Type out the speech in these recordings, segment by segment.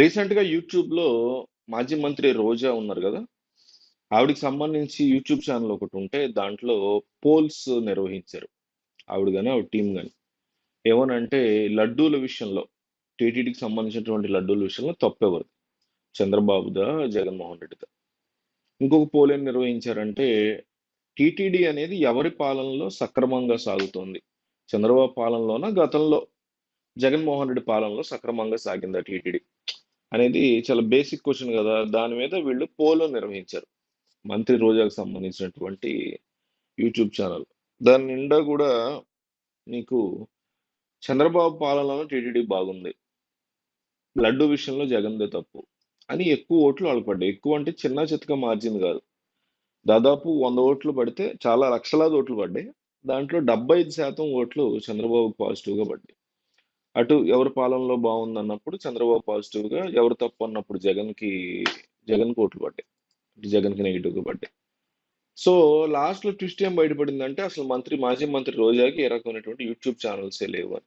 రీసెంట్‌గా యూట్యూబ్‌లో మాజీ మంత్రి రోజా ఉన్నారు కదా ఆవిడకి సంబంధించి యూట్యూబ్ ఛానల్ ఒకటి ఉంటే దాంట్లో పోల్స్ నిర్వహించారు. ఆవిడ కానీ ఆవిడ టీం కానీ ఏమనంటే లడ్డూల విషయంలో టీటీడీకి సంబంధించినటువంటి లడ్డూల విషయంలో తప్పెవరిది? చంద్రబాబుదా? జగన్మోహన్ రెడ్డిదా? ఇంకొక పోల్ ఏం నిర్వహించారంటే టీటీడీ అనేది ఎవరి పాలనలో సక్రమంగా సాగుతోంది? చంద్రబాబు పాలనలోనా? గతంలో జగన్మోహన్ రెడ్డి పాలనలో సక్రమంగా సాగిందా టీటీడీ? అనేది చాలా బేసిక్ క్వశ్చన్ కదా దాని మీద వీళ్ళు పోలో నిర్వహించారు. మంత్రి రోజాకు సంబంధించినటువంటి యూట్యూబ్ ఛానల్ దాని నిండా కూడా నీకు చంద్రబాబు పాలనలో టీటీడీ బాగుంది. లడ్డు విషయంలో జగన్‌దే తప్పు. అని ఎక్కువ ఓట్లు వాళ్ళు పడ్డాయి. ఎక్కువ అంటే చిన్నా చితక మార్జిన్ కాదు దాదాపు వంద ఓట్లు పడితే చాలా లక్షలాది ఓట్లు పడ్డాయి. దాంట్లో 75% ఓట్లు చంద్రబాబు పాజిటివ్‌గా పడ్డాయి. అటు ఎవరి పాలనలో బాగుంది అన్నప్పుడు చంద్రబాబు పాజిటివ్‌గా, ఎవరు తప్పు అన్నప్పుడు జగన్‌కి జగన్ కోట్లు పడ్డాయి. జగన్‌కి నెగెటివ్‌గా పడ్డాయి. సో, లాస్ట్‌లో ట్విస్ట్ ఏం బయటపడిందంటే అసలు మంత్రి మాజీ మంత్రి రోజాకి ఏ రకమైనటువంటి యూట్యూబ్ ఛానల్స్ లేవు అని.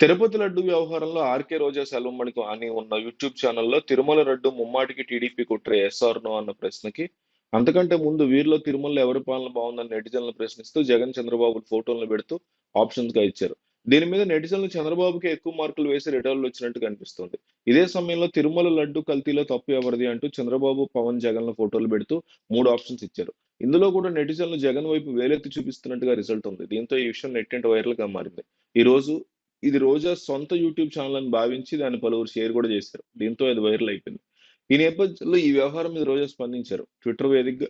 తిరుపతి లడ్డు వ్యవహారంలో ఆర్‌కే రోజా సెలవుమణికి అని ఉన్న యూట్యూబ్ ఛానల్లో తిరుమల లడ్డు ముమ్మాటికి టీడీపీ కుట్రే యెస్ నో అన్న ప్రశ్నకి అంతకంటే ముందు వీరిలో తిరుమలలో ఎవరి పాలన బాగుందని నెటిజన్లు ప్రశ్నిస్తూ జగన్, చంద్రబాబు ఫోటోలను పెడుతూ ఆప్షన్స్‌గా ఇచ్చారు. దీని మీద నెటిజన్లు చంద్రబాబుకే ఎక్కువ మార్కులు వేసి రిటర్న్‌లు వచ్చినట్టు కనిపిస్తుంది. ఇదే సమయంలో తిరుమల లడ్డు కల్తీలో తప్పు ఎవరిది అంటూ చంద్రబాబు, పవన్, జగన్‌ల ఫోటోలు పెడుతూ మూడు ఆప్షన్స్ ఇచ్చారు. ఇందులో కూడా నెటిజన్లు జగన్ వైపు వేలెత్తి చూపిస్తున్నట్టుగా రిజల్ట్ ఉంది. దీంతో ఈ విషయం నెట్టింట వైరల్‌గా మారింది. ఈ రోజు ఇది రోజా సొంత యూట్యూబ్ ఛానల్ అని భావించి దాన్ని పలువురు షేర్ కూడా చేశారు. దీంతో అది వైరల్ అయిపోయింది. ఈ నేపథ్యంలో ఈ వ్యవహారం మీద రోజా స్పందించారు. ట్విట్టర్ వేదికగా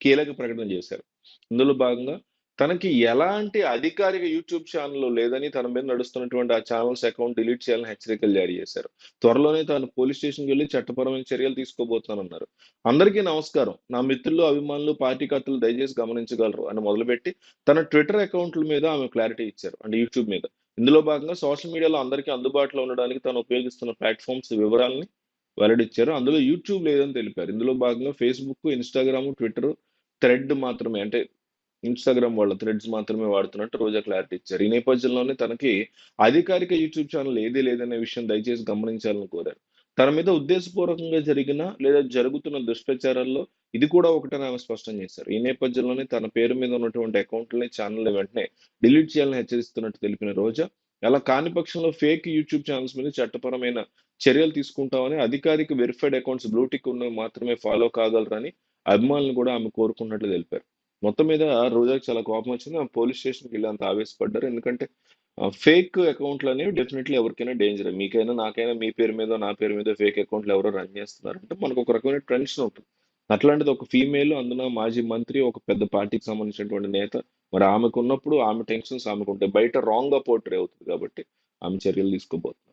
కీలక ప్రకటన చేశారు. ఇందులో భాగంగా తనకి ఎలాంటి అధికారిక యూట్యూబ్ ఛానల్ లేదని తన మీద నడుస్తున్నటువంటి ఆ ఛానల్స్ అకౌంట్ డిలీట్ చేయాలని హెచ్చరికలు జారీ చేశారు. త్వరలోనే తాను పోలీస్ స్టేషన్‌కి వెళ్ళి చట్టపరమైన చర్యలు తీసుకోబోతున్నానన్నారు. అందరికీ నమస్కారం. నా మిత్రులు, అభిమానులు, పార్టీకర్తలు దయచేసి గమనించగలరు అని మొదలుపెట్టి తన ట్విట్టర్ అకౌంట్‌ల మీద ఆమె క్లారిటీ ఇచ్చారు. అంటే యూట్యూబ్ మీద. ఇందులో భాగంగా సోషల్ మీడియాలో అందరికీ అందుబాటులో ఉండడానికి తాను ఉపయోగిస్తున్న ప్లాట్‌ఫార్మ్స్ వివరాలని వెల్లడిచ్చారు అందులో యూట్యూబ్ లేదని తెలిపారు. ఇందులో భాగంగా ఫేస్‌బుక్, ఇన్‌స్టాగ్రామ్, ట్విట్టర్, థ్రెడ్ మాత్రమే అంటే ఇన్‌స్టాగ్రామ్ వాళ్ళ థ్రెడ్స్ మాత్రమే వాడుతున్నట్టు రోజా క్లారిటీ ఇచ్చారు. ఈ నేపథ్యంలోనే తనకి అధికారిక యూట్యూబ్ ఛానల్ ఏదీ లేదనే విషయం దయచేసి గమనించాలని కోరారు. తన మీద ఉద్దేశపూర్వకంగా జరిగిన లేదా జరుగుతున్న దుష్ప్రచారాల్లో ఇది కూడా ఒకటని ఆమె స్పష్టం చేశారు. ఈ నేపథ్యంలోనే తన పేరు మీద ఉన్నటువంటి అకౌంట్‌లని, ఛానల్ వెంటనే డిలీట్ చేయాలని హెచ్చరిస్తున్నట్టు తెలిపిన రోజా, అలా కాని పక్షంలో ఫేక్ యూట్యూబ్ ఛానల్స్ మీద చట్టపరమైన చర్యలు తీసుకుంటామని, అధికారిక వెరిఫైడ్ అకౌంట్స్ బ్లూటిక్ ఉన్నవి మాత్రమే ఫాలో కాగలరని అభిమానులను కూడా ఆమె కోరుకున్నట్లు తెలిపారు. మొత్తం మీద రోజాకి చాలా కోపం వచ్చింది. పోలీస్ స్టేషన్‌కి వెళ్ళి అంత ఆవేశపడ్డారు. ఎందుకంటే ఫేక్ ఫేక్ అకౌంట్‌లనేవి డెఫినెట్లీ ఎవరికైనా డేంజర్ మీకైనా, నాకైనా మీ పేరు మీద నా పేరు మీద ఫేక్ అకౌంట్‌లు ఎవరో రన్ చేస్తున్నారంటే మనకు ఒక రకమైన టెన్షన్ ఉంటుంది. అట్లాంటిది ఒక ఫీమేల్ అందున మాజీ మంత్రి, ఒక పెద్ద పార్టీకి సంబంధించినటువంటి నేత. మరి ఆమెకున్నప్పుడు ఆమె టెన్షన్స్ ఆమెకు ఉంటాయి బయట రాంగ్‌గా పోర్ట్రే అవుతుంది కాబట్టి ఆమె చర్యలు తీసుకోబోతుంది.